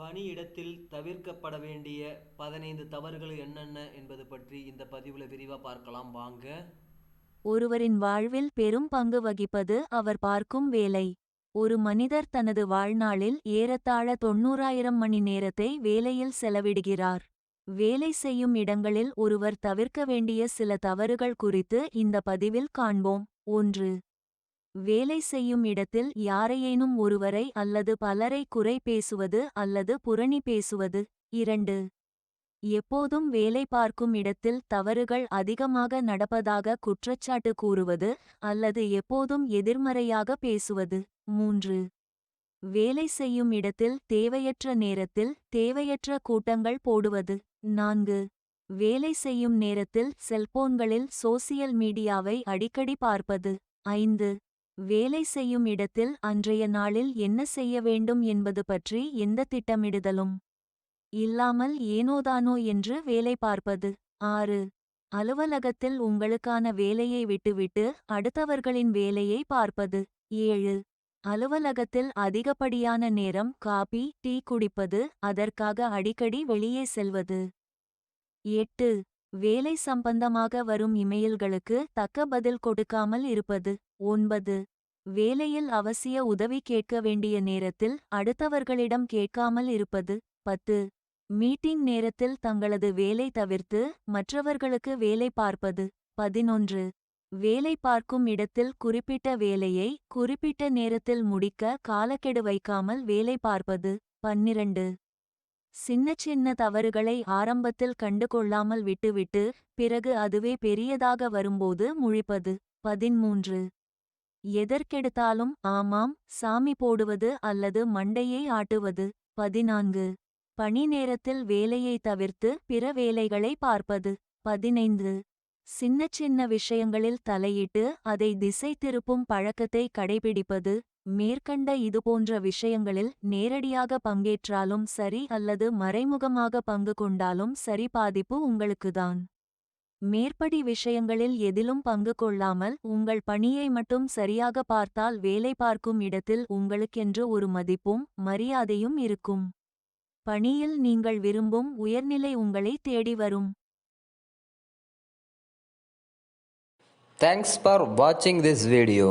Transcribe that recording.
பணியிடத்தில் தவிர்க்கப்பட வேண்டிய பதினைந்து தவறுகள் என்னென்ன என்பது பற்றி இந்த பதிவில் விரிவாக பார்க்கலாம். வாங்க. ஒருவரின் வாழ்வில் பெரும் பங்கு வகிப்பது அவர் பார்க்கும் வேலை. ஒரு மனிதர் தனது வாழ்நாளில் ஏறத்தாழ தொண்ணூறாயிரம் மணி நேரத்தை வேலையில் செலவிடுகிறார். வேலை செய்யும் இடங்களில் ஒருவர் தவிர்க்க வேண்டிய சில தவறுகள் குறித்து இந்த பதிவில் காண்போம். ஒன்று வேலை செய்யும் இடத்தில் யாரையேனும் ஒருவரை அல்லது பலரை குறை பேசுவது அல்லது புரணி பேசுவது. இரண்டு. எப்போதும் வேலை பார்க்கும் இடத்தில் தவறுகள் அதிகமாக நடப்பதாக குற்றச்சாட்டு கூறுவது அல்லது எப்போதும் எதிர்மறையாக பேசுவது. மூன்று. வேலை செய்யும் இடத்தில் தேவையற்ற நேரத்தில் தேவையற்ற கூட்டங்கள் போடுவது. நான்கு. வேலை செய்யும் நேரத்தில் செல்போன்களில் சோசியல் மீடியாவை அடிக்கடி பார்ப்பது. ஐந்து. வேலை செய்யும் இடத்தில் அன்றைய நாளில் என்ன செய்ய வேண்டும் என்பது பற்றி எந்த திட்டமிடுதலும் இல்லாமல் ஏனோதானோ என்று வேலை பார்ப்பது. ஆறு. அலுவலகத்தில் உங்களுக்கான வேலையை விட்டுவிட்டு அடுத்தவர்களின் வேலையை பார்ப்பது. ஏழு. அலுவலகத்தில் அதிகப்படியான நேரம் காபி டீ குடிப்பது அதற்காக அடிக்கடி வெளியே செல்வது. எட்டு. வேலை சம்பந்தமாக வரும் இமெயில்களுக்கு தக்க பதில் கொடுக்காமல் இருப்பது. ஒன்பது. வேலையில் அவசிய உதவி கேட்க வேண்டிய நேரத்தில் அடுத்தவர்களிடம் கேட்காமல் இருப்பது. பத்து. மீட்டிங் நேரத்தில் தங்களது வேலை தவிர்த்து மற்றவர்களுக்கு வேலை பார்ப்பது. பதினொன்று. வேலை பார்க்கும் இடத்தில் குறிப்பிட்ட வேலையை குறிப்பிட்ட நேரத்தில் முடிக்க காலக்கெடு வைக்காமல் வேலை பார்ப்பது. பன்னிரண்டு. சின்ன சின்ன தவறுகளை ஆரம்பத்தில் கண்டுகொள்ளாமல் விட்டுவிட்டு பிறகு அதுவே பெரியதாக வரும்போது முழிப்பது. பதிமூன்று எதற்கெடுத்தாலும் ஆமாம் சாமி போடுவது அல்லது மண்டையை ஆட்டுவது. பதினான்கு. பணி நேரத்தில் வேலையை தவிர்த்து பிற வேலைகளை பார்ப்பது. பதினைந்து. சின்ன சின்ன விஷயங்களில் தலையிட்டு அதை திசை திருப்பும் பழக்கத்தை கடைபிடிப்பது. மேற்கண்ட இதுபோன்ற விஷயங்களில் நேரடியாக பங்கேற்றாலும் சரி அல்லது மறைமுகமாக பங்கு கொண்டாலும் சரி பாதிப்பு உங்களுக்குதான். மேற்படி விஷயங்களில் எதிலும் பங்கு கொள்ளாமல் உங்கள் பணியை மட்டும் சரியாக பார்த்தால் வேலை பார்க்கும் இடத்தில் உங்களுக்கென்று ஒரு மதிப்பும் மரியாதையும் இருக்கும். பணியில் நீங்கள் விரும்பும் உயர்நிலை உங்களை தேடி வரும். தேங்க்ஸ் ஃபார் வாட்சிங் this video